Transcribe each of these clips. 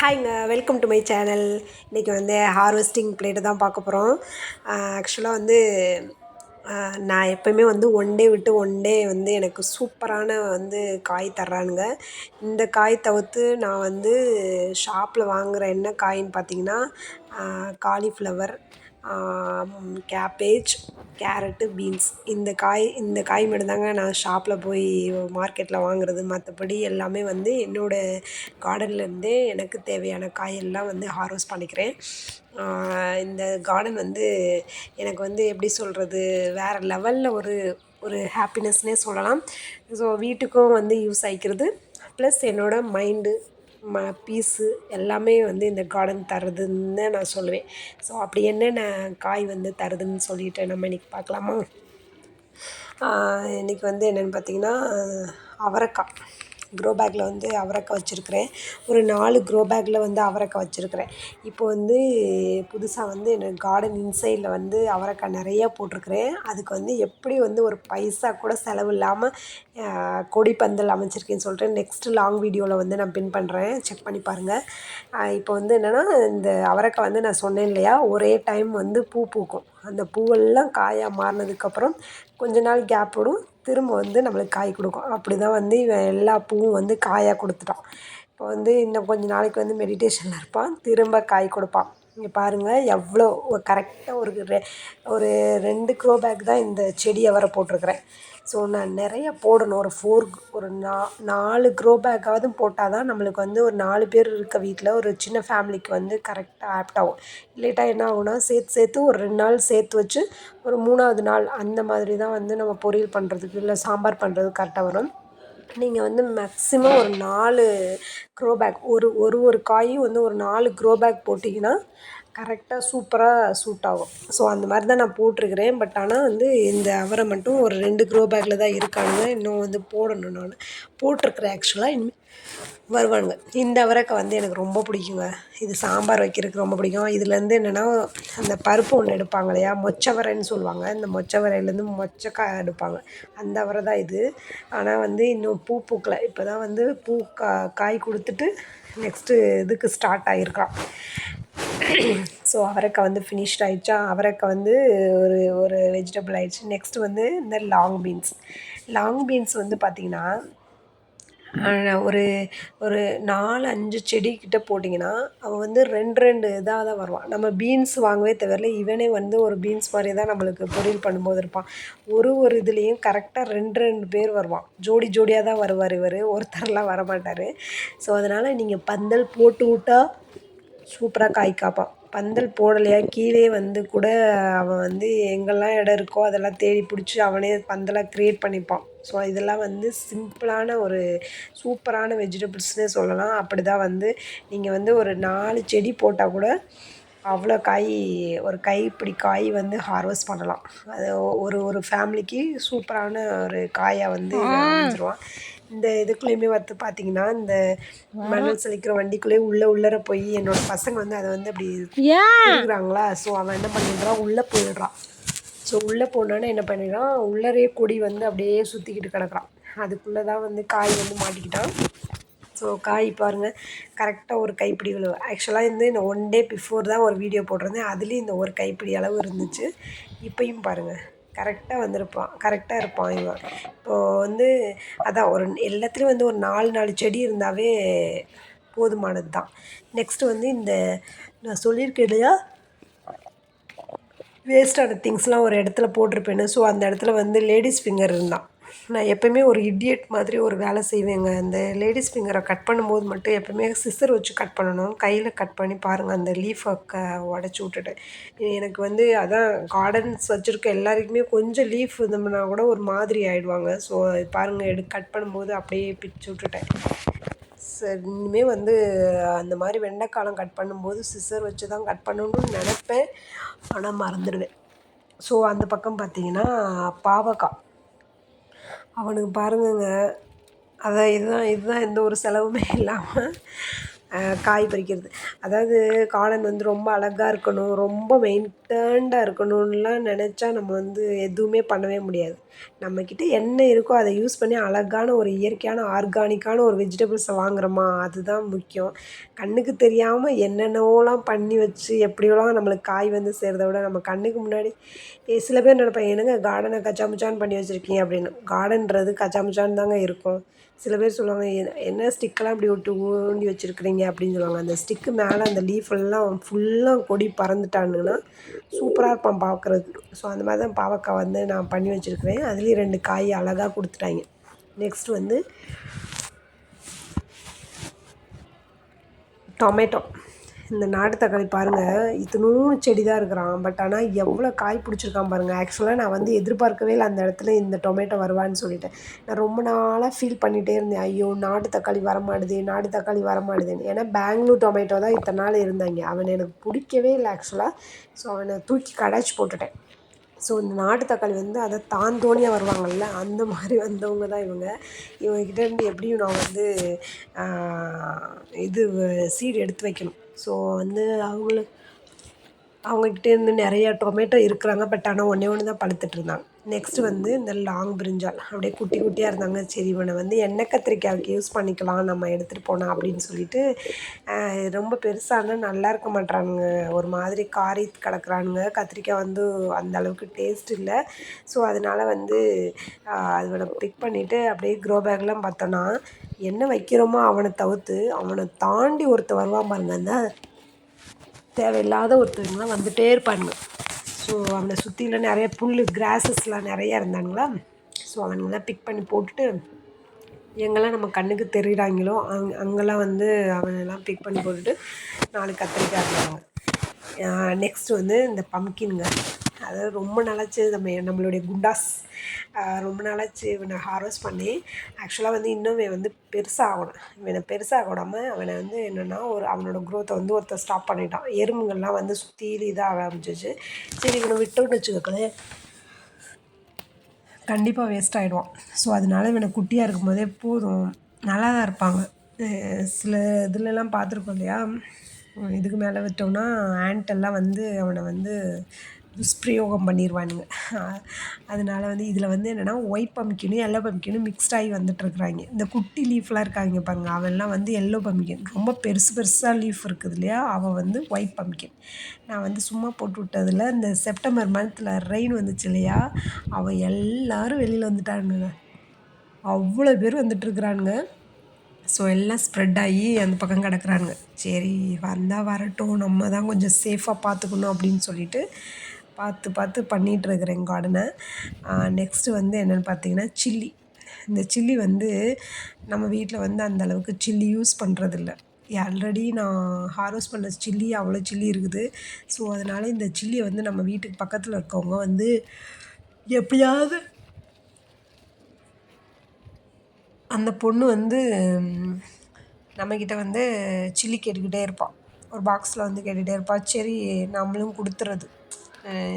ஹாய்ங்க welcome to my channel இன்றைக்கி வந்து harvesting plate தான் பார்க்க போகிறோம் ஆக்சுவலாக வந்து நான் எப்போயுமே வந்து ஒன் டே விட்டு ஒன் டே வந்து எனக்கு சூப்பரான வந்து காய் தர்றானுங்க. இந்த காய் தவிர்த்து நான் வந்து ஷாப்பில் வாங்குகிற என்ன காயின்னு பார்த்தீங்கன்னா காலிஃப்ளவர் கேபேஜ் கேரட்டு பீன்ஸ் இந்த காய் இந்த காய் மட்டும்தாங்க நான் ஷாப்பில் போய் மார்க்கெட்டில் வாங்குறது. மற்றபடி எல்லாமே வந்து என்னோடய கார்டன்லேருந்தே எனக்கு தேவையான காயெல்லாம் வந்து ஹார்வெஸ்ட் பண்ணிக்கிறேன். இந்த கார்டன் வந்து எனக்கு வந்து எப்படி சொல்கிறது வேறு லெவலில் ஒரு ஒரு ஹாப்பினஸ்னே சொல்லலாம். ஸோ வீட்டுக்கும் வந்து யூஸ் ஆகிக்கிறது ப்ளஸ் என்னோடய மைண்டு ம பீஸு எல்லாமே வந்து இந்த கார்டன் தருதுன்னு நான் சொல்லுவேன். ஸோ அப்படி என்னென்ன காய் வந்து தருதுன்னு சொல்லிட்டு நம்ம இன்றைக்கி பார்க்கலாமா? இன்றைக்கி வந்து என்னென்னு பார்த்தீங்கன்னா அவரைக்காய். க்ரோ பேக்கில் வந்து அவரைக்காய் வச்சுருக்கிறேன். ஒரு நாலு க்ரோ பேக்கில் வந்து அவரைக்காய் வச்சுருக்கிறேன். இப்போ வந்து புதுசாக வந்து எனக்கு கார்டன் இன்சைடில் வந்து அவரைக்காய் நிறையா போட்டிருக்கிறேன். அதுக்கு வந்து எப்படி வந்து ஒரு பைசா கூட செலவு இல்லாமல் கொடி பந்தல் அமைச்சிருக்கேன்னு சொல்லிட்டு நெக்ஸ்ட்டு லாங் வீடியோவில் வந்து நான் பின் பண்ணுறேன் செக் பண்ணி பாருங்கள் இப்போ வந்து என்னென்னா இந்த அவரைக்காய் வந்து நான் சொன்னேன் இல்லையா ஒரே டைம் வந்து பூ பூக்கும். அந்த பூவெல்லாம் காயாக மாறினதுக்கப்புறம் கொஞ்ச நாள் கேப் விடும் திரும்ப வந்து நம்மளுக்கு காய் கொடுக்கும். அப்படி தான் வந்து இவன் எல்லா பூவும் வந்து காயாக கொடுத்துட்டான். இப்போ வந்து இன்னும் கொஞ்ச நாளைக்கு வந்து மெடிடேஷனில் இருப்பான். திரும்ப காய் கொடுப்பான். இங்கே பாருங்கள் எவ்வளோ ஒரு கரெக்டாக ஒரு ரெ ஒரு ரெண்டு க்ரோ பேக் தான் இந்த செடியை வர போட்டிருக்கிறேன். ஸோ நான் நிறைய போடணும். ஒரு ஃபோர் ஒரு நா நாலு க்ரோ பேக்காவது போட்டால் தான் நம்மளுக்கு வந்து ஒரு நாலு பேர் இருக்க வீட்டில் ஒரு சின்ன ஃபேமிலிக்கு வந்து கரெக்டாக ஆப்ட் ஆகும். என்ன ஆகும்னா சேர்த்து சேர்த்து ஒரு ரெண்டு நாள் சேர்த்து வச்சு ஒரு மூணாவது நாள் அந்த மாதிரி தான் வந்து நம்ம பொரியல் பண்ணுறதுக்கு இல்லை சாம்பார் பண்ணுறதுக்கு கரெக்டாக வரும். நீங்கள் வந்து மேக்ஸிமம் ஒரு நாலு க்ரோ பேக் ஒரு ஒரு ஒரு காயும் வந்து ஒரு நாலு க்ரோ பேக் போட்டிங்கன்னா கரெக்டாக சூப்பராக சூட் ஆகும். ஸோ அந்த மாதிரி தான் நான் போட்டிருக்கிறேன். பட் ஆனால் வந்து இந்த அவரை மட்டும் ஒரு ரெண்டு க்ரோ பேக்கில் தான் இருக்கானுங்க. இன்னும் வந்து போடணும் நான். போட்டிருக்கிறேன் ஆக்சுவலாக இனிமேல் வருவானுங்க. இந்த அவரைக்காய் வந்து எனக்கு ரொம்ப பிடிக்குங்க. இது சாம்பார் வைக்கிறதுக்கு ரொம்ப பிடிக்கும். இதுலேருந்து என்னென்னா அந்த பருப்பு ஒன்று எடுப்பாங்க இல்லையா? மொச்சவரைன்னு சொல்லுவாங்க. இந்த மொச்சவரையிலேருந்து மொச்சக்காய் எடுப்பாங்க. அந்த அவரை தான் இது. ஆனால் வந்து இன்னும் பூ பூக்கலை. இப்போ தான் வந்து பூ கா காய் கொடுத்துட்டு நெக்ஸ்ட்டு இதுக்கு ஸ்டார்ட் ஆகிருக்கான் ஸோ அவரைக்காய் வந்து ஃபினிஷ்ட் ஆகிடுச்சா அவரைக்காய் வந்து ஒரு ஒரு வெஜிடபிள் ஆகிடுச்சு நெக்ஸ்ட்டு வந்து இந்த லாங் பீன்ஸ் லாங் பீன்ஸ் வந்து பார்த்திங்கன்னா ஒரு ஒரு நாலு அஞ்சு செடிக்கிட்ட போட்டிங்கன்னா அவன் வந்து ரெண்டு ரெண்டு இதாக தான் வருவான் நம்ம பீன்ஸ் வாங்கவே தேவையில்ல. இவனே வந்து ஒரு பீன்ஸ் மாதிரி தான் நம்மளுக்கு பொரியல் பண்ணும்போது இருப்பான். ஒரு ஒரு இதுலேயும் கரெக்டாக ரெண்டு ரெண்டு பேர் வருவான் ஜோடி ஜோடியாக தான் வருவார் இவர். ஒருத்தர்லாம் வரமாட்டார். ஸோ அதனால் நீங்கள் பந்தல் போட்டு விட்டா சூப்பராக காய் காப்பான். பந்தல் போடலையா? கீழே வந்து கூட அவன் வந்து எங்கெல்லாம் இடம் இருக்கோ அதெல்லாம் தேடி பிடிச்சி அவனே பந்தலாக க்ரியேட் பண்ணிப்பான். ஸோ இதெல்லாம் வந்து சிம்பிளான ஒரு சூப்பரான வெஜிடபிள்ஸ்னே சொல்லலாம். அப்படி தான் வந்து நீங்கள் வந்து ஒரு நாலு செடி போட்டால் கூட அவ்வளோ காய் ஒரு கைப்பிடி காய் வந்து ஹார்வெஸ்ட் பண்ணலாம். அது ஒரு ஒரு ஃபேமிலிக்கு சூப்பரான ஒரு காயாக வந்து அமைஞ்சிருவான் இந்த இதுக்குள்ளேயுமே வந்து பார்த்தீங்கன்னா இந்த மணல் செழிக்கிற வண்டிக்குள்ளேயே உள்ளே உள்ளர போய் என்னோட பசங்க வந்து அதை வந்து அப்படி இருக்கிறாங்களா ஸோ அவன் என்ன பண்ணிடுறான்? உள்ளே போயிடுறான். ஸோ உள்ளே போனோன்னே என்ன பண்ணிடுறான்? உள்ளரே கொடி வந்து அப்படியே சுற்றிக்கிட்டு கிடக்குறான். அதுக்குள்ளே தான் வந்து காய் வந்து மாட்டிக்கிட்டான். ஸோ காய் பாருங்கள் கரெக்டாக ஒரு கைப்பிடி அளவு ஆக்சுவலாக வந்து இந்த ஒன் டே பிஃபோர் தான் ஒரு வீடியோ போட்டிருந்தேன். அதுலேயும் இந்த ஒரு கைப்பிடி அளவு இருந்துச்சு. இப்போயும் பாருங்கள் கரெக்டாக வந்திருப்பான். கரெக்டாக இருப்பான் இவன். இப்போது வந்து அதான் ஒரு எல்லாத்துலேயும் வந்து ஒரு நாலு நாலு செடி இருந்தாவே போதுமானது தான் நெக்ஸ்ட்டு வந்து இந்த நான் சொல்லியிருக்கேன் இல்லையா? வேஸ்டான திங்ஸ்லாம் ஒரு இடத்துல போட்டிருப்பேன்னு. ஸோ அந்த இடத்துல வந்து லேடிஸ் ஃபிங்கர் இருந்தான். நான் எப்போயுமே ஒரு இடியட் மாதிரி ஒரு வேலை செய்வேங்க. அந்த லேடிஸ் ஃபிங்கரை கட் பண்ணும்போது மட்டும் எப்பவுமே சிஸ்டர் வச்சு கட் பண்ணணும். கையில் கட் பண்ணி பாருங்கள் அந்த லீஃபை க உடச்சி விட்டுட்டேன் எனக்கு வந்து அதான் கார்டன்ஸ் வச்சுருக்க எல்லாருக்குமே கொஞ்சம் லீஃப் இருந்தோம்னா கூட ஒரு மாதிரி ஆகிடுவாங்க ஸோ பாருங்கள் எடு கட் பண்ணும்போது அப்படியே பிச்சு விட்டுட்டேன். சரி இனிமேல் வந்து அந்த மாதிரி வெண்டைக்காலம் கட் பண்ணும்போது சிசர் வச்சு தான் கட் பண்ணணும்னு நினப்பேன். ஆனால் மறந்துடுவேன். ஸோ அந்த பக்கம் பார்த்தீங்கன்னா பாவக்காய். அவனுக்கு பாருங்கங்க அதான் இதுதான் இதுதான் எந்த ஒரு செலவுமே இல்லாமல் காய் பறிக்கிறது. அதாவது கார்டன் வந்து ரொம்ப அழகாக இருக்கணும் ரொம்ப மெயின்டேன்டாக இருக்கணுன்லாம் நினச்சா நம்ம வந்து எதுவுமே பண்ணவே முடியாது. நம்மக்கிட்ட என்ன இருக்கோ அதை யூஸ் பண்ணி அழகான ஒரு இயற்கையான ஆர்கானிக்கான ஒரு வெஜிடபிள்ஸை வாங்குறோமா? அதுதான் முக்கியம். கண்ணுக்கு தெரியாமல் என்னென்னவோலாம் பண்ணி வச்சு எப்படியோலாம் நம்மளுக்கு காய் வந்து சேர்றத விட நம்ம கண்ணுக்கு முன்னாடி சில பேர் நினைப்பாங்க என்னங்க கார்டனை கச்சாமுச்சான்னு பண்ணி வச்சுருக்கீங்க? அப்படின்னு. கார்டன்றது கச்சாமுச்சான்னு தாங்க இருக்கும். சில பேர் சொல்லுவாங்க என்ன என்ன ஸ்டிக்கெல்லாம் இப்படி விட்டு ஊண்டி வச்சுருக்குறீங்க? அப்படின்னு சொல்லுவாங்க. அந்த ஸ்டிக்கு மேலே அந்த லீஃப் எல்லாம் ஃபுல்லாக கொடி பறந்துட்டானுங்கன்னா சூப்பராக இருப்பான் பார்க்குறதுக்கு ஸோ அந்த மாதிரி தான் பாவக்காய் வந்து நான் பண்ணி வச்சுருக்கிறேன். அதுலேயும் ரெண்டு காய் அழகாக கொடுத்துட்டாங்க. நெக்ஸ்ட் வந்து டொமேட்டோ இந்த நாட்டு தக்காளி பாருங்கள் இத்தினூண்டு செடி தான் இருக்கிறான். பட் ஆனால் எவ்வளோ காய் பிடிச்சிருக்கான் பாருங்கள் ஆக்சுவலாக நான் வந்து எதிர்பார்க்கவே இல்லை அந்த இடத்துல இந்த டொமேட்டோ வருவான்னு சொல்லிட்டேன் நான் ரொம்ப நாளாக ஃபீல் பண்ணிகிட்டே இருந்தேன். ஐயோ நாட்டு தக்காளி வரமாட்டுது நாட்டு தக்காளி வரமாட்டுதுன்னு. ஏன்னா பெங்களூர் டொமேட்டோ தான் இத்தனை நாள் இருந்தாங்க. அவனை எனக்கு பிடிக்கவே இல்லை ஆக்சுவலாக ஸோ அவனை தூக்கி கடாச்சி போட்டுட்டேன். ஸோ இந்த நாட்டு தக்காளி வந்து அதை தாந்தோணியாக வருவாங்கள்ல அந்த மாதிரி வந்தவங்க தான் இவங்க. இவங்கக்கிட்டேருந்து எப்படியும் நான் வந்து இது சீடு எடுத்து வைக்கணும். ஸோ வந்து அவங்களுக்கு அவங்கக்கிட்டேருந்து நிறையா டொமேட்டோ இருக்கிறாங்க பட் ஆனால் ஒன்றே ஒன்று தான் பழுத்துட்ருந்தாங்க நெக்ஸ்ட்டு வந்து இந்த லாங் பிரிஞ்சால் அப்படியே குட்டி குட்டியாக இருந்தாங்க. சரி இவனை வந்து எண்ணெய் கத்திரிக்காய்க்கு யூஸ் பண்ணிக்கலாம். நம்ம எடுத்துகிட்டு போனால் அப்படின்னு சொல்லிட்டு ரொம்ப பெருசானா நல்லா இருக்க மாட்றானுங்க. ஒரு மாதிரி காரி கிடக்குறானுங்க கத்திரிக்காய் வந்து அந்த அளவுக்கு டேஸ்ட் இல்லை. ஸோ அதனால் வந்து அவனை பிக் பண்ணிவிட்டு அப்படியே க்ரோ பேக்லாம் பார்த்தோன்னா என்ன வைக்கிறோமோ அவனை தவிர்த்து அவனை தாண்டி ஒருத்தன் வருவான் பாருங்க. அந்த தேவையில்லாத ஒருத்தவங்களாம் வந்துகிட்டே இருப்பானுங்க. ஸோ அவனை சுற்றிலாம் நிறைய புல் கிராஸஸ்லாம் நிறையா இருந்தானுங்களா? ஸோ அவனுங்கெல்லாம் பிக் பண்ணி போட்டுட்டு எங்கெல்லாம் நம்ம கண்ணுக்கு தெரியுறாங்களோ அங் அங்கெல்லாம் வந்து அவனெல்லாம் பிக் பண்ணி போட்டுட்டு நாலு கத்திரிக்காய் இருந்தாங்க நெக்ஸ்ட் வந்து இந்த பம்கின்ங்க அதாவது ரொம்ப நாளாச்சு நம்ம நம்மளுடைய குண்டாஸ் ரொம்ப நாளாச்சு இவனை ஹார்வெஸ்ட் பண்ணி. ஆக்சுவலாக வந்து இன்னும் இவன் வந்து பெருசாக ஆகணும் இவனை பெருசாக விடாமல் அவனை வந்து என்னென்னா ஒரு அவனோட க்ரோத்தை வந்து ஒருத்தர் ஸ்டாப் பண்ணிட்டான். எறும்புங்கள்லாம் வந்து சுற்றி இதாக ஆரம்பிச்சிச்சு சரி இவனை விட்டோன்னு வச்சுக்கோங்களேன். கண்டிப்பாக வேஸ்ட் ஆகிடுவான் ஸோ அதனால இவனை குட்டியாக இருக்கும்போதே போதும். நல்லா தான் இருப்பாங்க சில இதுலலாம் பார்த்துருக்கோம் இல்லையா? இதுக்கு மேலே விட்டோம்னா ஆண்ட் எல்லாம் வந்து அவனை வந்து துஷ்பிரயோகம் பண்ணிடுவானுங்க அதனால வந்து இதில் வந்து என்னென்னா ஒயிட் பம்கினும் எல்லோ பம்கினும் மிக்ஸ்டாகி வந்துட்டுருக்குறாங்க. இந்த குட்டி லீஃப்லாம் இருக்காங்க பாருங்க அவெல்லாம் வந்து எல்லோ பம்கின் ரொம்ப பெருசு பெருசாக லீஃப் இருக்குது இல்லையா? அவள் வந்து ஒயிட் பம்கின் நான் வந்து சும்மா போட்டு விட்டதில் இந்த செப்டம்பர் மந்த்தில் ரெயின் வந்துச்சு இல்லையா? அவள் எல்லோரும் வெளியில் வந்துட்டானுங்க. அவ்வளோ பேர் வந்துட்டுருக்குறானுங்க. ஸோ எல்லாம் ஸ்ப்ரெட் ஆகி அந்த பக்கம் கிடக்குறானுங்க. சரி வந்தால் வரட்டும் நம்ம தான் கொஞ்சம் சேஃபாக பார்த்துக்கணும் அப்படின்னு சொல்லிட்டு பார்த்து பார்த்து பண்ணிகிட்ருக்குறேன் கார்டனை நெக்ஸ்ட்டு வந்து என்னென்னு பார்த்தீங்கன்னா சில்லி இந்த சில்லி வந்து நம்ம வீட்டில் வந்து அந்த அளவுக்கு சில்லி யூஸ் பண்ணுறதில்ல ஆல்ரெடி நான் ஹார்வெஸ்ட் பண்ண சில்லி அவ்வளோ சில்லி இருக்குது. ஸோ அதனால் இந்த சில்லியை வந்து நம்ம வீட்டுக்கு பக்கத்தில் இருக்கவங்க வந்து எப்படியாவது அந்த பொண்ணு வந்து நம்மக்கிட்ட வந்து சில்லி கேட்டுக்கிட்டே இருப்பாள் ஒரு பாக்ஸில் வந்து கேட்டுகிட்டே இருப்பாள் சரி நம்மளும் கொடுத்துறது.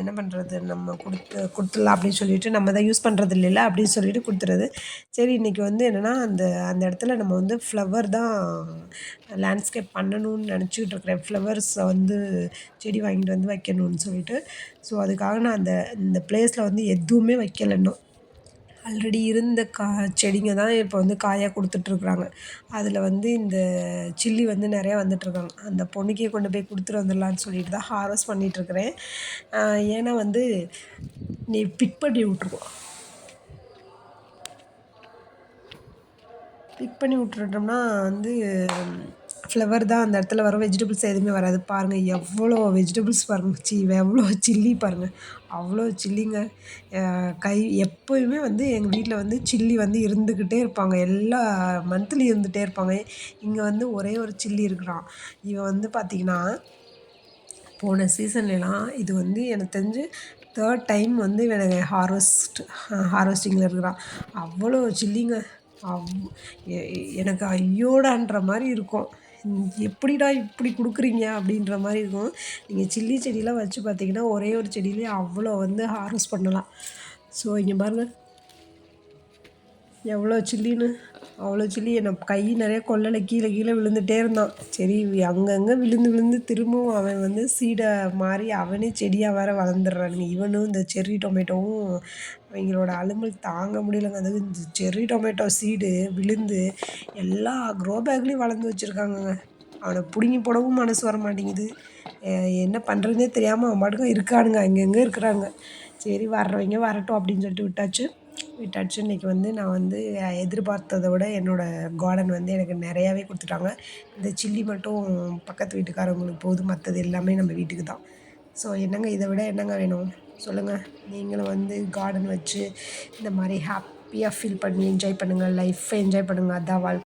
என்ன பண்ணுறது நம்ம கொடுத்து கொடுத்துட்லாம் அப்படின்னு சொல்லிட்டு நம்ம தான் யூஸ் பண்ணுறது இல்லைல்ல அப்படின்னு சொல்லிட்டு கொடுத்துறது. சரி இன்றைக்கி வந்து என்னென்னா அந்த அந்த இடத்துல நம்ம வந்து ஃப்ளவர் தான் லேண்ட்ஸ்கேப் பண்ணணும்னு நினச்சிக்கிட்டு இருக்கிறேன். ஃப்ளவர்ஸை வந்து செடி வாங்கிட்டு வந்து வைக்கணும்னு சொல்லிட்டு. ஸோ அதுக்காக நான் அந்த இந்த ப்ளேஸில் வந்து எதுவுமே வைக்கல இன்னும். ஆல்ரெடி இருந்த கா செடிங்க தான் இப்போ வந்து காயாக கொடுத்துட்ருக்குறாங்க. அதில் வந்து இந்த சில்லி வந்து நிறையா வந்துட்டுருக்காங்க அந்த பொண்ணுக்கே கொண்டு போய் கொடுத்துட்டு வந்துடலான்னு சொல்லிட்டு தான் ஹார்வெஸ்ட் பண்ணிகிட்ருக்குறேன் ஏன்னா வந்து நீ பிக் பண்ணி விட்ருவோம் பிக் பண்ணி விட்டுட்டோம்னா வந்து ஃப்ளவர் தான் அந்த இடத்துல வரும் வெஜிடபிள்ஸ் எதுவுமே வராது. பாருங்கள் எவ்வளோ வெஜிடபிள்ஸ் பாருங்கள் சி எவ்வளோ சில்லி பாருங்கள் அவ்வளோ சில்லிங்க கை எப்போயுமே வந்து எங்கள் வீட்டில் வந்து சில்லி வந்து இருந்துக்கிட்டே இருப்பாங்க. எல்லா மந்த்லியும் இருந்துகிட்டே இருப்பாங்க. இங்கே வந்து ஒரே ஒரு சில்லி இருக்கிறான். இவன் வந்து பார்த்திங்கன்னா போன சீசன்லலாம் இது வந்து எனக்கு தெரிஞ்சு தேர்ட் டைம் வந்து எனக்கு ஹார்வெஸ்ட் ஹார்வெஸ்டிங்கில் இருக்கிறான். அவ்வளோ சில்லிங்க அவ் எனக்கு ஐயோடான்ற மாதிரி இருக்கும். எப்படிடா இப்படி கொடுக்குறீங்க அப்படின்ற மாதிரி இருக்கும். நீங்கள் சில்லி செடியெலாம் வச்சு பார்த்தீங்கன்னா ஒரே ஒரு செடியிலே அவ்வளோ வந்து ஹார்வெஸ்ட் பண்ணலாம். ஸோ இங்கே பாருங்கள் எவ்வளோ சில்லின்னு. அவ்வளோ சொல்லி என்னை கை நிறைய கொல்லைல கீழே கீழே விழுந்துகிட்டே இருந்தான். சரி அங்கங்கே விழுந்து விழுந்து திரும்பவும் அவன் வந்து சீடை மாறி அவனே செடியாக வேற வளர்ந்துடுறானுங்க. இவனும் இந்த செர்ரி டொமேட்டோவும் அவங்களோட அலுமல் தாங்க முடியலங்க. அது இந்த செர்ரி டொமேட்டோ சீடு விழுந்து எல்லா க்ரோ பேக்லேயும் வளர்ந்து வச்சுருக்காங்கங்க. அவனை பிடுங்கி போடவும் மனசு வர மாட்டேங்குது. என்ன பண்ணுறதுனே தெரியாமல் அவன் பாட்டுக்கும் இருக்கானுங்க. அங்கங்கே இருக்கிறாங்க. சரி வர்றவங்க வரட்டும் அப்படின்னு சொல்லிட்டு விட்டாச்சு. விட்டாச்சு இன்றைக்கி வந்து நான் வந்து எதிர்பார்த்ததை விட என்னோடய கார்டன் வந்து எனக்கு நிறையாவே கொடுத்துட்டாங்க. இந்த சில்லி மட்டும் பக்கத்து வீட்டுக்காரவங்களுக்கு போதும் மற்றது எல்லாமே நம்ம வீட்டுக்கு தான். ஸோ என்னங்க இதை விட என்னங்க வேணும்? சொல்லுங்கள் நீங்களும் வந்து கார்டன் வச்சு இந்த மாதிரி ஹாப்பியாக ஃபீல் பண்ணி என்ஜாய் பண்ணுங்கள் லைஃப்பை என்ஜாய் பண்ணுங்கள் அதான் வாழ்க்கை.